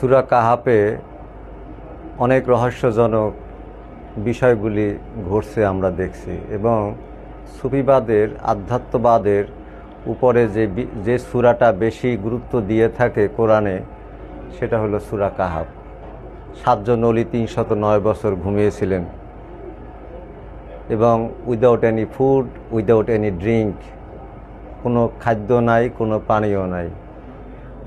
সুরা কাহাপে অনেক রহস্যজনক বিষয়গুলি ঘটছে আমরা দেখছি এবং সুফিবাদের, আধ্যাত্মবাদের উপরে যে যে সুরাটা বেশি গুরুত্ব দিয়ে থাকে কোরআনে, সেটা হলো সুরা কাহাব সাতজন অলি তিনশত নয় বছর ঘুমিয়েছিলেন। এবং without any food without any drink কোনো খাদ্য নাই, কোনো পানীয় নাই।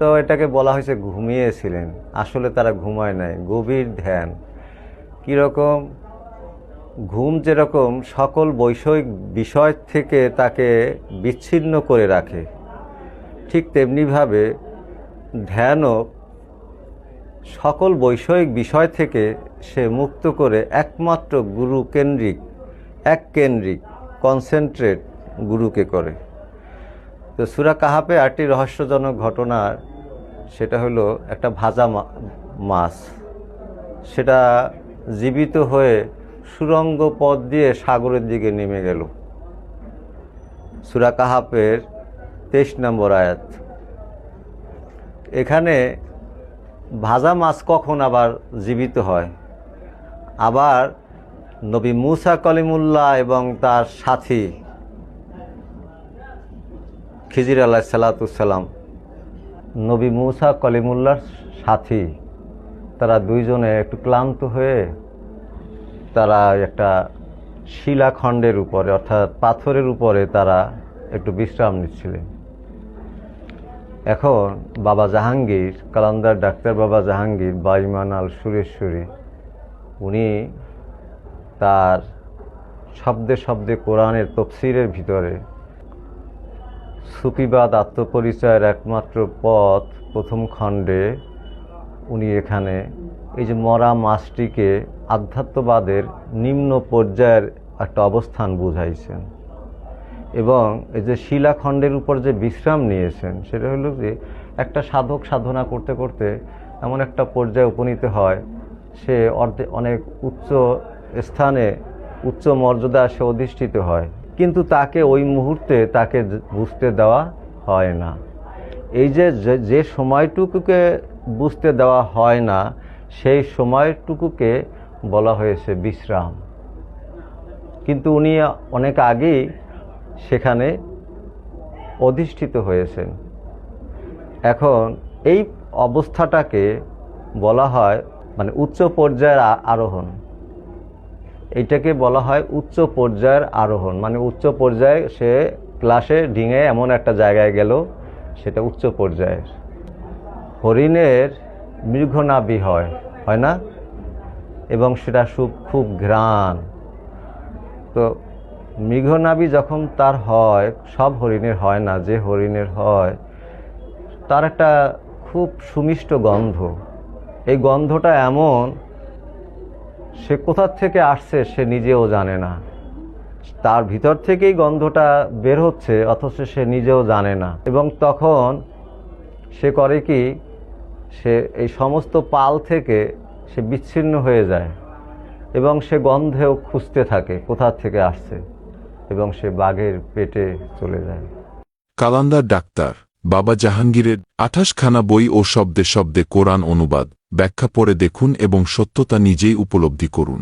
তো এটাকে বলা হয়েছে ঘুমিয়েছিলেন। আসলে তারা ঘুমায় নাই, গভীর ধ্যান। কীরকম? ঘুম যেরকম, সকল বৈষয়িক বিষয় থেকে তাকে বিচ্ছিন্ন করে রাখে। ঠিক তেমনিভাবে ধ্যানও সকল বৈষয়িক বিষয় থেকে সে মুক্ত করে একমাত্র গুরু কেন্দ্রিক এক কেন্দ্রিক কনসেন্ট্রেট গুরুকে করে। তো সুরা কাহাপে আটটি রহস্যজনক ঘটনা সেটা হলো একটা ভাজা মাছ। সেটা জীবিত হয়ে সুরঙ্গ পথ দিয়ে সাগরের দিকে নেমে গেল। সুরা কাহাপের তেইশ নম্বর আয়াত। এখানে ভাজা মাছ কখন আবার জীবিত হয়? আবার নবী মুসা কলিমুল্লাহ এবং তার সাথী খিজির আল্লাহ সালাতুসাল্লাম নবী মুসা কলিমুল্লার সাথী। তারা দুইজনে একটু ক্লান্ত হয়ে তারা একটা শিলাখণ্ডের উপরে, অর্থাৎ পাথরের উপরে তারা একটু বিশ্রাম নিচ্ছিলেন। এখন বাবা জাহাঙ্গীর কালান্দার ডাক্তার বাবা জাহাঙ্গীর বাইমান আল সুরেশ্বরী, উনি তার শব্দে শব্দে কোরআনের তফসিরের ভিতরে সুফিবাদ আত্মপরিচয়ের একমাত্র পথ প্রথম খণ্ডে উনি এখানে এই যে মরা মাছটিকে আধ্যাত্মবাদের নিম্ন পর্যায়ের একটা অবস্থান বুঝাইছেন। এবং এই যে শিলাখণ্ডের উপর যে বিশ্রাম নিয়েছেন, সেটা হলো যে একটা সাধক সাধনা করতে করতে এমন একটা পর্যায়ে উপনীত হয়, সে অর্ধে অনেক উচ্চ স্থানে উচ্চ মর্যাদা সে অধিষ্ঠিত হয়। কিন্তু তাকে ওই মুহূর্তে তাকে বুঝতে দেওয়া হয় না। এই যে, যে- সময়টুকুকে বুঝতে দেওয়া হয় না, সেই সময়টুকুকে বলা হয়েছে বিশ্রাম। কিন্তু উনি অনেক আগেই সেখানে অধিষ্ঠিত হয়েছেন। এখন এই অবস্থাটাকে বলা হয় মানে উচ্চ পর্যায়ের আরোহণ। এইটাকে বলা হয় উচ্চ পর্যায়ের আরোহণ। মানে উচ্চ পর্যায়ে সে ক্লাসে ডিঙে এমন একটা জায়গায় গেল, সেটা উচ্চ পর্যায়ের হরিণের মৃগনাভি হয় হয় না? এবং সেটা খুব খুব ঘ্রাণ। তো মৃগনাভি যখন তার হয়, সব হরিণের হয় না, যে হরিণের হয়, তার একটা খুব সুমিষ্ট গন্ধ। এই গন্ধটা এমন সে কোথার থেকে আসছে সে নিজেও জানে না। তার ভিতর থেকেই গন্ধটা বের হচ্ছে, অথচ সে নিজেও জানে না। এবং তখন সে করে কি, সে এই সমস্ত পাল থেকে সে বিচ্ছিন্ন হয়ে যায় এবং সে গন্ধেও খুঁজতে থাকে কোথা থেকে আসছে এবং সে বাঘের পেটে চলে যায়। কালান্দার ডাক্তার বাবা জাহাঙ্গীরের আঠাশখানা বই ও শব্দে শব্দে কোরআন অনুবাদ, ব্যাখ্যা পরে দেখুন এবং সত্যতা নিজেই উপলব্ধি করুন।